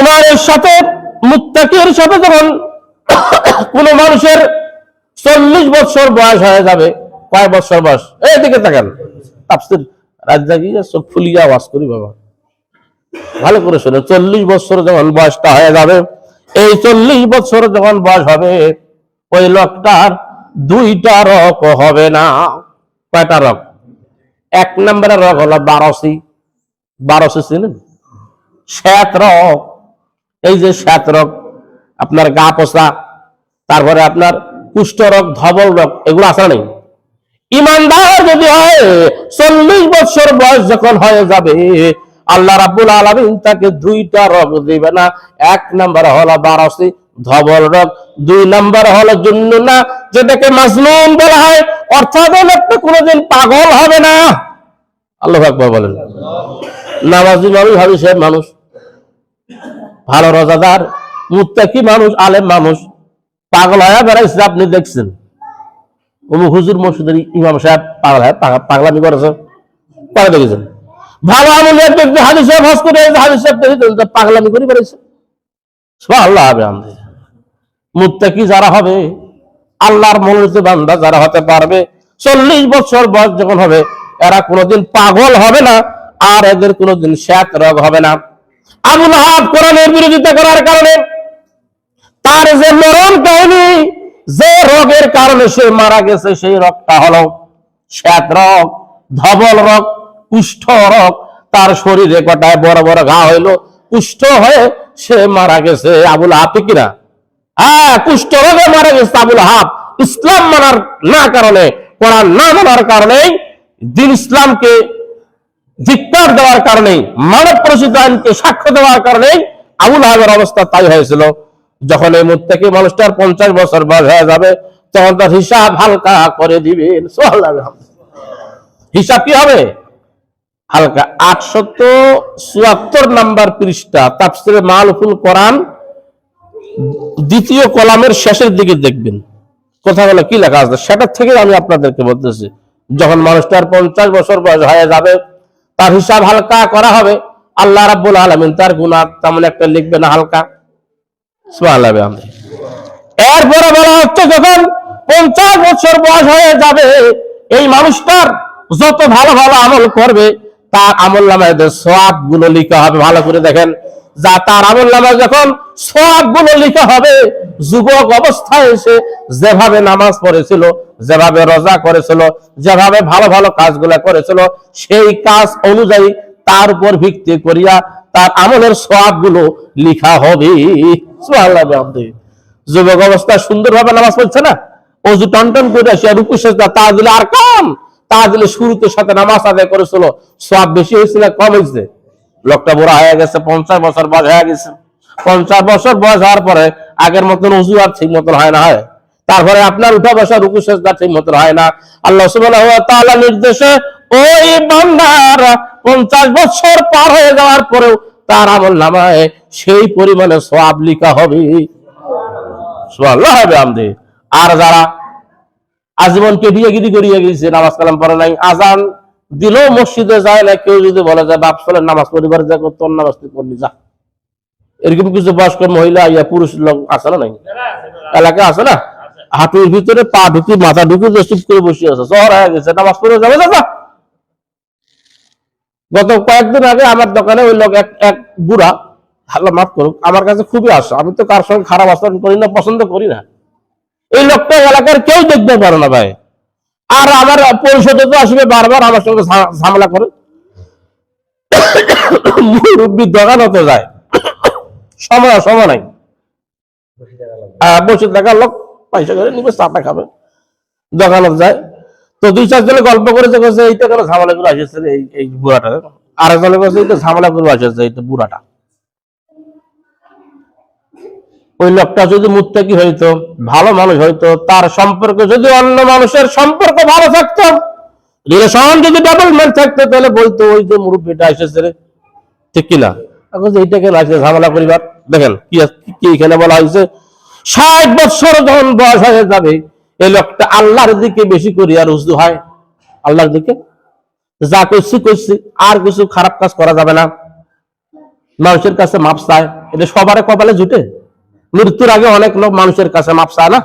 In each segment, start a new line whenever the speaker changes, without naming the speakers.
ইমানের সাথে, মুত্তাকির সাথে যখন কোন মানুষের চল্লিশ বছর বয়স হয়ে যাবে, কয় বছর বয়স? এইদিকে তাকান। তাফসির রাত জাগিয়ে চোখ ফুলিয়ে আওয়াজ করি বাবা। ভালো করে শুনে, চল্লিশ বছর যখন বয়সটা হয়ে যাবে, এই চল্লিশ বছর যখন বয়স হবে, ওই লোকটার দুইটা রক হবে না। কয়টা রক? এক নম্বরের রক হলো বারোসি বারোসি চিনেন? শ্বেত রক। এই যে শ্বেত রোগ, আপনার গা পচা, তারপরে আপনার কুষ্ঠ রোগ, ধবল রোগ, এগুলো আসা নেই? ইমানদার যদি হয়, চল্লিশ বছর বয়স যখন হয়ে যাবে, আল্লাহ রাব্বুল আলমিন তাকে দুইটা রোগ দিবে না। এক নম্বর হলো বারসি, ধবল রোগ। দুই নম্বর হলো জুন্নুনা, যেটাকে মাজনুন বলা হয়। অর্থাৎ লোকটা কোনোদিন পাগল হবে না। আল্লাহ আকবর বলেন। নামাজি মানুষ ভাবি সে মানুষ। ভালো রোজাদার, মুত্তাকি মানুষ, আলেম মানুষ। পাগল হয়ে বেড়াইছে, আপনি দেখছেন। অমুক হুজুর মসজিদের ইমাম সাহেব পাগল হয় পাগলামি করেছে। পরে দেখেছেন। ভালো আমল ব্যক্তি হাদিস সাহেব হজ করে হাদিস সাহেব দেখেছেন পাগলামি করে বেড়াইছে। আল্লাহ হবে আমাদের মুত্তাকি যারা হবে, আল্লাহর মনোনীত বান্দা যারা হতে পারবে, চল্লিশ বছর বয়স যখন হবে, এরা কোনোদিন পাগল হবে না, আর এদের কোনোদিন শ্যাত রোগ হবে না। আবুল হাব কোরআনের বিরোধিতা করার কারণে তার যে মরণ কাহিনী, যে রোগের কারণে সে মারা গেছে, সেই রোগটা হলো শ্বেত রোগ, ধবল রোগ, কুষ্ঠ রোগ। তার শরীরে কটায় বড় বড় ঘা হইল, কুষ্ঠ হয়ে সে মারা গেছে। আবুল হাফি কিনা? হ্যাঁ কুষ্ঠ রোগে মারা গেছে আবুল হাফ ইসলাম মানার না কারণে, কোরআন না মানার কারণেই দিন ইসলামকে ধিক্কার দেওয়ার কারণে, মানব প্রসিদ্ধ আইনকে সাক্ষ্য দেওয়ার কারণে আবুল আহাবের অবস্থা তাই হয়েছিল। যখন এই মুত্তাকি মানুষটার পঞ্চাশ বছর বয়স হয়ে যাবে, তখন তার হিসাব হালকা করে দিবেন। হিসাব কি হবে? হালকা আটশত চুয়াত্তর নাম্বার পৃষ্ঠা, তাফসিরে মালফুল কোরআন, দ্বিতীয় কলামের শেষের দিকে দেখবেন। কথাগুলো কি লেখা আছে? সেটার থেকে আমি আপনাদেরকে বলতেছি। যখন মানুষটার পঞ্চাশ বছর বয়স হয়ে যাবে তার হিসাব হালকা করা হবে। আল্লাহ রাব্বুল আলমিন তার গুণা তেমন একটা লিখবে না হালকা। এরপরে বলা হচ্ছে যখন পঞ্চাশ বছর বয়স হয়ে যাবে, এই মানুষটার যত ভালো ভালো আমল করবে, তার আমল নামায় সবগুলো লিখা হবে। ভালো করে দেখেন। যা তার আমল নামায় যখন সবগুলো লিখা হবে, যুবক অবস্থায় এসে যেভাবে নামাজ পড়েছিল, যেভাবে রোজা করেছিল, যেভাবে ভালো ভালো কাজগুলো করেছিল, সেই কাজ অনুযায়ী তার উপর ভিত্তি করিয়া তার আমলের সবগুলো লিখা হবে। যুবক অবস্থায় সুন্দরভাবে নামাজ পড়ছে না? অজু টন করে তা দিলে আর কম তা দিলে শুরুতে সাথে নামাজ আদায় করেছিল সব বেশি হয়েছে না কম হয়েছে। লোকটা বড় হয়ে গেছে, পঞ্চাশ বছর বয়স হয়ে গেছে। পঞ্চাশ বছর বয়স হওয়ার পরে আগের মতন উজু আর ঠিক মতন হয় না, হয়? তারপরে আপনার উঠা বসা, রুকু সেজদা ঠিক মতন হয় না। আল্লাহ সুবহানাহু ওয়া নির্দেশে ওই বান্দার পঞ্চাশ বছর পার হয়ে যাওয়ার পরেও তার আমল নামায় সেই পরিমাণে সওয়াব লিখা হবে। হবে আমদে। আর যারা আজীবনকে বিয়ে গিরি করিয়ে গেছে নামাজ কালাম পড়ে নাই, আজান দিলেও মসজিদে যায় না, কেউ যদি বলে যে বাপ চলে, নামাজ পরিবার যা তোর নামাজ তুই পড়লি যা। এরকম কিছু বয়স্ক মহিলা ইয়া পুরুষ লোক আছে না নাই? এলাকা আছে না? হাঁটুর ভিতরে পা ঢুকি, মাথা ঢুকি যে চুপ করে বসে আছে। শহর হয়ে গেছে, নামাজ পড়ে যাবে দাদা গত কয়েকদিন আগে আমার দোকানে ওই লোক এক এক বুড়া, আল্লাহ মাফ করুক, আমার কাছে খুবই আস আমি তো কার সঙ্গে খারাপ আচরণ করি না, পছন্দ করি না। এই লোকটা এলাকার কেউ দেখতে পারে না ভাই। আর আমার পরিষদে তো আসবে, বারবার আমার সঙ্গে ঝামেলা করে। মুরব্বী দোকান হতে যায়। সময় সময় নাই। বসে থাকার লোক পয়সা করে নিবে চাটা খাবে। দোকানত যায়। তো দুই চার জনে গল্প করেছে কাছে এইটা কেন ঝামেলা করে আসেছে এই এই বুড়াটা। আরেকজনে কাছে এইটা ঝামেলা করে আসেছে এইটা বুড়াটা। ওই লোকটা যদি মুত্তাকি হইতো, ভালো মানুষ হইতো, তার সম্পর্ক যদি অন্য মানুষের সম্পর্ক ভালো থাকতো রিলেশন যদি ডেভেলপমেন্ট থাকতো, তাহলে বলতো, ওই যে মুরব্বীটা এসেছে রে। ঠিক কিনা? এখন যে এইটা কেন আছে ঝামেলা পরিবার। দেখেন, কি কি এখানে বলা হয়েছে? ষাট বছর যখন বয়স হয়ে যাবে, এই লোকটা আল্লাহর দিকে বেশি করি আর উজু হয়। আল্লাহর দিকে? যা করছি করছি, আর কিছু খারাপ কাজ করা যাবে না। মানুষের কাছে মাপ চায়। এটা সবার কপালে জুটে। মৃত্যুর আগে অনেক লোক মানুষের কাছে মাপ চায় না?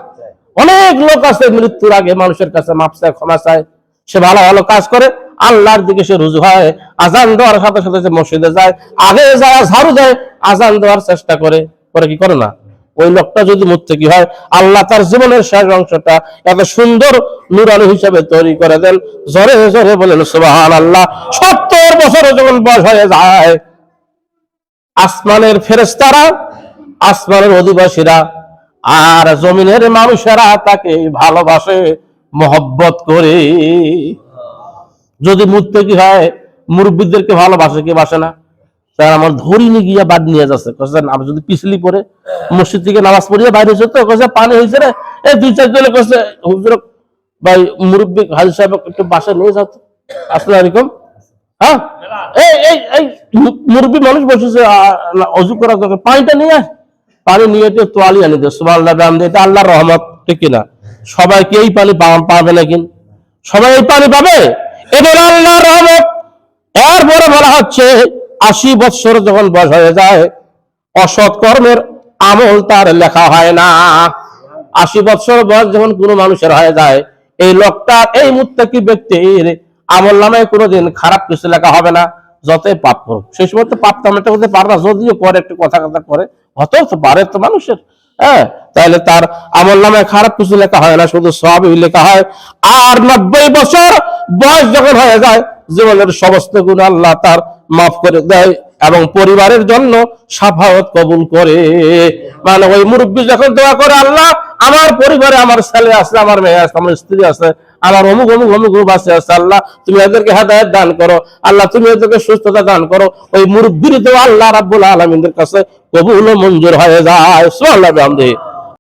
অনেক লোক আছে মৃত্যুর আগে মানুষের কাছে মাপ চায়, ক্ষমা চায়। সে ভালো ভালো কাজ করে, আল্লাহর দিকে সে রুজু হয়, আজান দেওয়ার সাথে সাথে সে মসজিদে যায়, আগে যায় ঝাড়ু দেয়, আজান দেওয়ার চেষ্টা করে করে কি করে না? ওই লোকটা যদি মুত্তেকি হয়? আল্লাহ তার জীবনের শেষ অংশটা এত সুন্দর নুরানি হিসাবে তৈরি করে দেন। জোরে জোরে বলেন সুবাহান আল্লাহ সত্তর বছরে যখন বয়স হয়ে যায়, আসমানের ফেরেস্তারা আসমানের অধিবাসীরা আর জমিনের মানুষেরা তাকে ভালোবাসে, মোহব্বত করে। যদি মুরতে কি হয়, মুরব্বীদেরকে ভালোবাসে, কি বাসে না? স্যার আমার ধরিনি গিয়া বাদ নিয়ে যাচ্ছে। কোসেন আমি যদি পিছলি পরে মসজিদ থেকে নামাজ পড়িয়ে বাইরে হয়েছে তো কোসে পানি হয়েছে রে। এই দুই চার জনে কোসে হুজুর, ভাই, মুরব্বী হাজি সাহেব একটু বাসা নিয়ে যাও আসলে এরকম হ্যাঁ? এই এই মুরব্বী মানুষ বসেছে অজু করার দরকার। পানিটা নিয়ে আয়। পানি নিয়ে তোয়ালি আনি দে সুবাহ এটা আল্লাহর রহমত, ঠিক কিনা? সবাই কি এই পানি পাবে নাকি? সবাই এই পানি পাবে? এটা হলো আল্লাহর রহমত। এরপরে বলা হচ্ছে, আশি বৎসর যখন বয়স হয়ে যায়, অসৎ কর্মের আমল তার লেখা হয় না। আশি বৎসর বয়স যখন কোনো মানুষের হয়ে যায়, এই লোকটা, এই মুত্তাকি ব্যক্তির আমল নামে কোনোদিন খারাপ কিছু লেখা হবে না, যতই পাপ করুক সেই সময় তো পাপ তেমনটা হতে পারে না, যদিও করে একটু কথা কথা করে হতেও তো পারে তো মানুষের হ্যাঁ? তাহলে তার আমল নামে খারাপ কিছু লেখা হয় না, শুধু সব লেখা হয়। আর নব্বই বছর বয়স যখন হয়ে যায়, জীবনের সমস্ত গুণ আল্লাহ তার মাফ করে দেয় এবং পরিবারের জন্য সাফাওয়াত কবুল করে। মানে ওই মুরব্বী যখন দোয়া করে, আল্লাহ আমার পরিবারে আমার ছেলে আছে, আমার মেয়ে আছে, আমার স্ত্রী আছে, আমার অমুক অমুক অমুক রূপ আছে আছে আল্লাহ, তুমি এদেরকে হেদায়ত দান করো। আল্লাহ, তুমি এদেরকে সুস্থতা দান করো। ওই মুরব্বীর তো আল্লাহ রাব্বুল আলমিনদের কাছে কবুল মঞ্জুর হয়ে যায়। সোহাল্লাহ